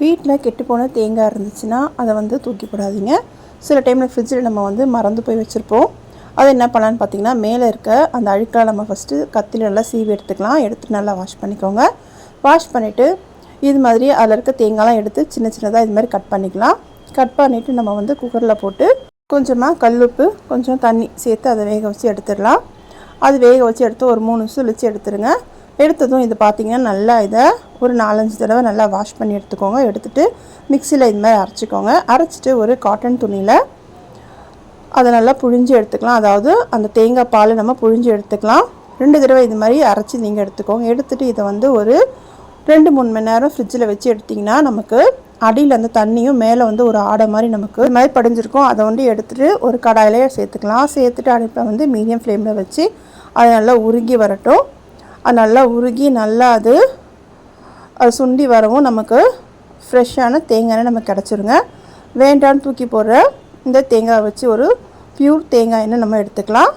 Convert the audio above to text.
வீட்டில் கெட்டுப்போன தேங்காய் இருந்துச்சுன்னா அதை வந்து தூக்கி போடாதீங்க சில டைமில் ஃப்ரிட்ஜில் நம்ம வந்து மறந்து போய் வச்சுருப்போம். அதை என்ன பண்ணலான்னு பார்த்தீங்கன்னா மேலே இருக்க அந்த அழுக்கெல்லாம் நம்ம ஃபஸ்ட்டு கத்தியில் நல்லா சீவி எடுத்துக்கலாம். எடுத்து நல்லா வாஷ் பண்ணிக்கோங்க. வாஷ் பண்ணிவிட்டு இது மாதிரி அதில் இருக்க தேங்காய்லாம் எடுத்து சின்ன சின்னதாக இது மாதிரி கட் பண்ணிக்கலாம். கட் பண்ணிவிட்டு நம்ம வந்து குக்கரில் போட்டு கொஞ்சமாக கல்லுப்பு கொஞ்சம் தண்ணி சேர்த்து அதை வேக வச்சு எடுத்துடலாம். அது வேக வச்சு எடுத்து ஒரு மூணு நிமிஷம் வச்சு எடுத்துருங்க எடுத்ததும் இது பார்த்திங்கன்னா நல்லா இதை ஒரு நாலஞ்சு தடவை நல்லா வாஷ் பண்ணி எடுத்துக்கோங்க. எடுத்துகிட்டு மிக்சியில் இது மாதிரி அரைச்சிக்கோங்க. அரைச்சிட்டு ஒரு காட்டன் துணியில் அதை நல்லா புழிஞ்சு எடுத்துக்கலாம். அதாவது அந்த தேங்காய் பால் நம்ம புழிஞ்சு எடுத்துக்கலாம். ரெண்டு தடவை இது மாதிரி அரைச்சி நீங்கள் எடுத்துக்கோங்க. எடுத்துகிட்டு இதை வந்து ஒரு ரெண்டு மூணு மணி நேரம் ஃப்ரிட்ஜில் வச்சு எடுத்திங்கன்னா நமக்கு அடியில் அந்த தண்ணியும் மேலே வந்து ஒரு ஆடை மாதிரி நமக்கு இது மாதிரி படிஞ்சிருக்கும். அதை வந்து எடுத்துகிட்டு ஒரு கடாயிலே சேர்த்துக்கலாம். சேர்த்துட்டு அடுப்பில் வந்து மீடியம் ஃப்ளேமில் வச்சு அது நல்லா உருகி வரட்டும். நல்லா உருகி நல்லா அது அது சுண்டி வரவும் நமக்கு ஃப்ரெஷ்ஷான தேங்காய் நமக்கு கிடச்சிருங்க. வேண்டான்னு தூக்கி போடுற இந்த தேங்காய் வச்சு ஒரு பியூர் தேங்காய் நம்ம எடுத்துக்கலாம்.